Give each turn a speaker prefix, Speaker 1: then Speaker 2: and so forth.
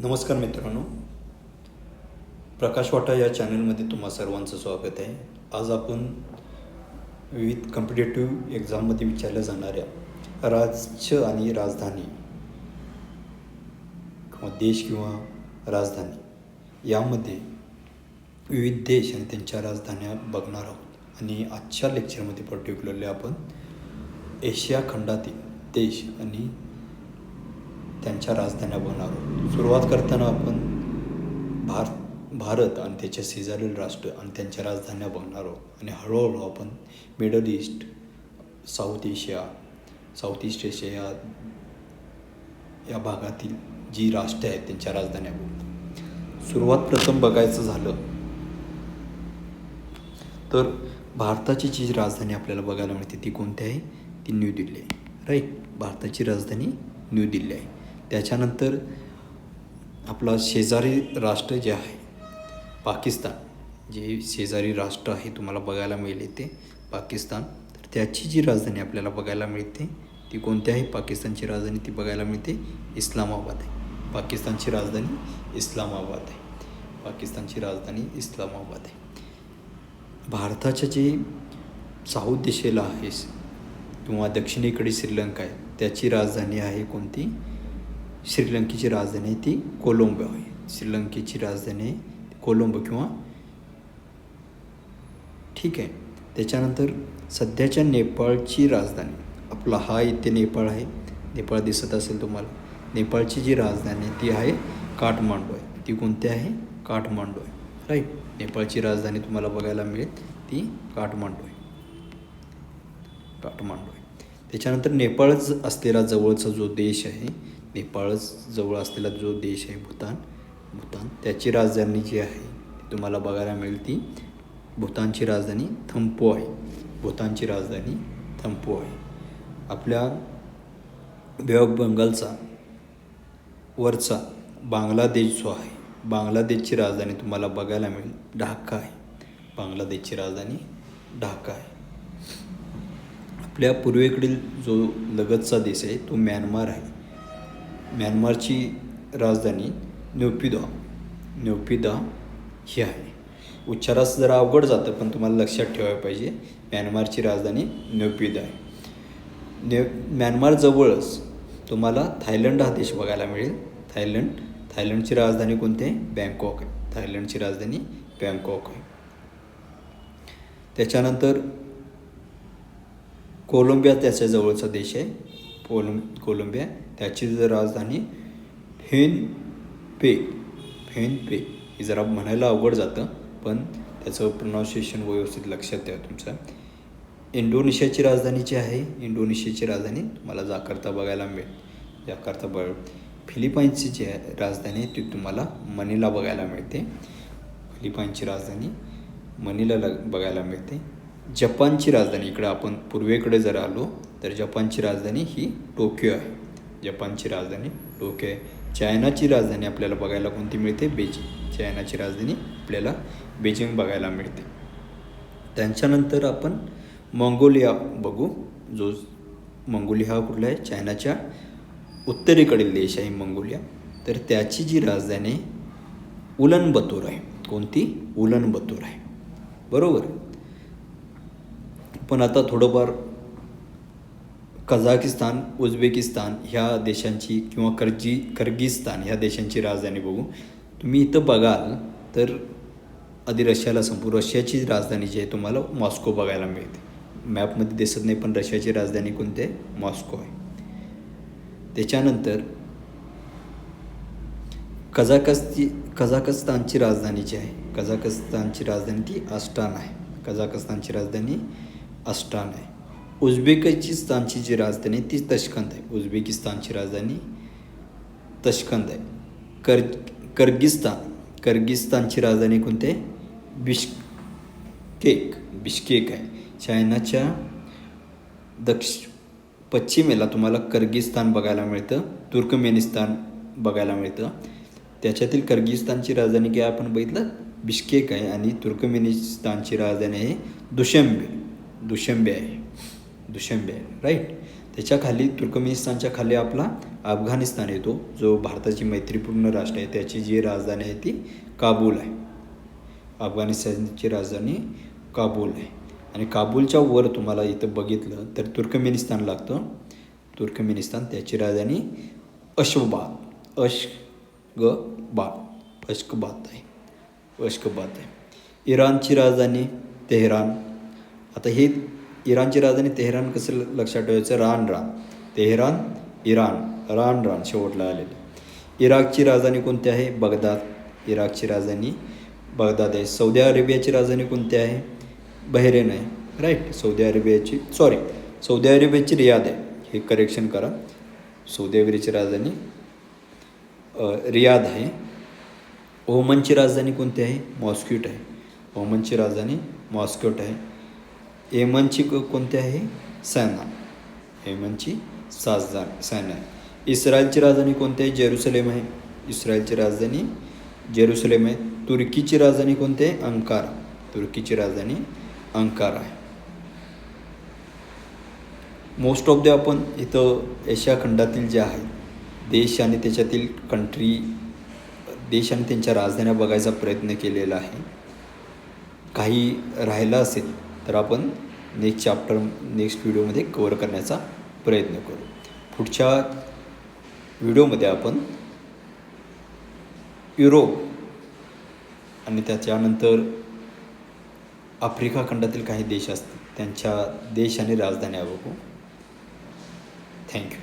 Speaker 1: नमस्कार मित्रांनो. प्रकाश वाटा या चॅनलमध्ये तुम्हा सर्वांचं स्वागत आहे. आज आपण विविध कॉम्पिटेटिव्ह एक्झाममध्ये विचारल्या जाणाऱ्या राज्य आणि राजधानी किंवा देश किंवा राजधानी यामध्ये विविध देश आणि त्यांच्या राजधान्या बघणार आहोत. आणि आजच्या लेक्चरमध्ये पर्टिक्युलरली आपण एशिया खंडातील देश आणि त्यांच्या राजधान्या बनणार आहोत. सुरुवात करताना आपण भारत भारत आणि त्याच्या शेजारील राष्ट्र आणि त्यांच्या राजधान्या बघणार आहोत. आणि हळूहळू आपण Middle East South Asia South East Asia या या भागातील जी राष्ट्रे आहेत त्यांच्या राजधान्या बघू सुरुवात प्रथम बघायचं झालं तर भारताची जी राजधानी आपल्याला बघायला मिळते ती कोणती आहे? ती न्यू दिल्ली आहे. राईट. भारताची राजधानी न्यू दिल्ली आहे. त्याच्यानंतर आपला शेजारी राष्ट्र जे आहे पाकिस्तान जे शेजारी राष्ट्र आहे तुम्हाला बघायला मिळेल ते पाकिस्तान. तर त्याची जी राजधानी आपल्याला बघायला मिळते ती कोणती आहे पाकिस्तानची राजधानी ती बघायला मिळते इस्लामाबाद आहे. पाकिस्तानची राजधानी इस्लामाबाद आहे. पाकिस्तानची राजधानी इस्लामाबाद आहे. भारताच्या जे साऊथ दिशेला आहे किंवा दक्षिणेकडे श्रीलंका आहे त्याची राजधानी आहे कोणती? श्रीलंकेची राजधानी आहे ती कोलंबो आहे श्रीलंकेची राजधानी आहे कोलंबो किंवा ठीक आहे त्याच्यानंतर सध्याच्या नेपाळची राजधानी आपला हा इथे नेपाळ आहे नेपाळ दिसत असेल तुम्हाला नेपाळची जी राजधानी आहे ती आहे काठमांडू आहे ती कोणती आहे काठमांडू आहे राईट नेपाळची राजधानी तुम्हाला बघायला मिळेल ती काठमांडू आहे काठमांडू आहे त्याच्यानंतर नेपाळच असलेला जवळचा जो देश आहे नेपाळच जवळ असलेला जो देश आहे भूतान भूतान त्याची राजधानी जी आहे तुम्हाला बघायला मिळेल ती भूतानची राजधानी थंपो आहे. भूतानची राजधानी थंपो आहे. आपल्या बे ऑफ बंगालचा वरचा बांगलादेश जो आहे बांगलादेशची राजधानी तुम्हाला बघायला मिळेल ढाका आहे. बांगलादेशची राजधानी ढाका आहे. आपल्या पूर्वेकडील जो लगतचा देश आहे तो म्यानमार आहे. म्यानमारची राजधानी न्योपिदा. न्योपिदा ही आहे. उच्चारास जरा अवघड जातं पण तुम्हाला लक्षात ठेवायला पाहिजे म्यानमारची राजधानी न्योपिदा आहे. न्यो म्यानमारजवळच तुम्हाला थायलंड हा देश बघायला मिळेल. थायलंड थायलंडची राजधानी कोणती आहे? बँकॉक आहे. थायलंडची राजधानी बँकॉक आहे. त्याच्यानंतर कोलंबिया त्याच्याजवळचा देश आहे. कोलंब कोलंबिया. त्याची जर राजधानी फेन पे फेन पे हे जरा म्हणायला अवघड जातं पण त्याचं प्रोनाऊन्सिएशन व्यवस्थित लक्षात द्या तुमचं. इंडोनेशियाची राजधानी जी आहे इंडोनेशियाची राजधानी तुम्हाला जाकर्ता बघायला मिळेल. जाकर्ता बघ. फिलिपाईन्सची जी आहे राजधानी ती तुम्हाला मनीला बघायला मिळते. फिलिपाईनची राजधानी मनीला लग बघायला मिळते. जपानची राजधानी इकडं आपण पूर्वेकडे जर आलो तर जपानची राजधानी ही टोकियो आहे. जपानची राजधानी टोकियो आहे. चायनाची राजधानी आपल्याला बघायला कोणती मिळते? बेजिंग. चायनाची राजधानी आपल्याला बेजिंग बघायला मिळते. त्यांच्यानंतर आपण मंगोलिया बघू. जो मंगोलिया हा कुठला आहे? चायनाच्या उत्तरेकडील देश आहे मंगोलिया. तर त्याची जी राजधानी उलन बतूर आहे. कोणती? उलन बतूर आहे. बरोबर? पण आता थोडंफार कझाकिस्तान उझबेकिस्तान ह्या देशांची किंवा कर्जी कर्गिस्तान ह्या देशांची राजधानी बघू. तुम्ही इथं बघाल तर आधी रशियाला संपू रशियाची राजधानी जी आहे तुम्हाला मॉस्को बघायला मिळते. मॅपमध्ये दिसत नाही पण रशियाची राजधानी कोणती आहे? मॉस्को आहे. त्याच्यानंतर कझाकस्ती कझाकस्तानची राजधानी जी आहे कझाकस्तानची राजधानी ती अस्टान आहे. कझाकस्तानची राजधानी अस्टान आहे. उझबेकिस्तानची जी राजधानी आहे ती तशकंद आहे उझबेकिस्तानची राजधानी तशकंद आहे कर कर्गिस्तान कर्गिस्तानची राजधानी कोणती आहे बिश्केक बिश्केक आहे चायनाच्या दक्ष पश्चिमेला तुम्हाला कर्गिस्तान बघायला मिळतं तुर्कमेनिस्तान बघायला मिळतं त्याच्यातील कर्गिस्तानची राजधानी काय आपण बघितलं बिश्केक आहे आणि तुर्कमेनिस्तानची राजधानी आहे दुशंबे दुशंबे आहे दुशंबे आहे राईट त्याच्याखाली तुर्कमेनिस्तानच्या खाली आपला अफगाणिस्तान येतो जो भारताची मैत्रीपूर्ण राष्ट्र आहे. त्याची जी राजधानी आहे ती काबूल आहे. अफगाणिस्तानची राजधानी काबूल आहे. आणि काबूलच्या वर तुम्हाला इथं बघितलं तर तुर्कमेनिस्तान लागतं. तुर्कमेनिस्तान त्याची राजधानी अश्वबाद अश ग बाद अश्कबाद आहे. अश्कबाद आहे. इराणची राजधानी तेहरान. आता हे इराणची राजधानी तेहरान कसं लक्षात ठेवायचं? रान रान. Tehran Iran. रान रान शेवटला आलेलं. इराकची राजधानी कोणती आहे? बगदाद. इराकची राजधानी बगदाद आहे. सौदी अरेबियाची राजधानी कोणती आहे? बहरेन आहे. राईट. सौदी अरेबियाची सॉरी सौदी अरेबियाची रियाद आहे. हे करेक्शन करा. सौदी अरेबियाची राजधानी रियाद आहे. ओमनची राजधानी कोणती आहे? मॉस्क्यूट आहे. ओमनची राजधानी मॉस्क्यूट आहे. येमनची कोणती आहे? सॅना येमनची साजदार सॅना इस्रायलची राजधानी कोणती आहे? जेरुसलेम आहे. इस्रायलची राजधानी जेरुसलेम आहे. तुर्कीची राजधानी कोणती आहे? अंकारा. तुर्कीची राजधानी अंकारा आहे. मोस्ट ऑफ द आपण इथं एशिया खंडातील जे आहेत देश आणि त्याच्यातील कंट्री देश आणि त्यांच्या राजधान्या बघायचा प्रयत्न केलेला आहे. काही राहिलं असेल तर आपण नेक्स्ट चॅप्टर नेक्स्ट व्हिडिओमध्ये कवर करण्याचा प्रयत्न करू. पुढच्या व्हिडिओमध्ये आपण युरोप आणि त्याच्यानंतर आफ्रिका खंडातील काही देश असतील त्यांच्या देश आणि राजधान्या बघू. थँक्यू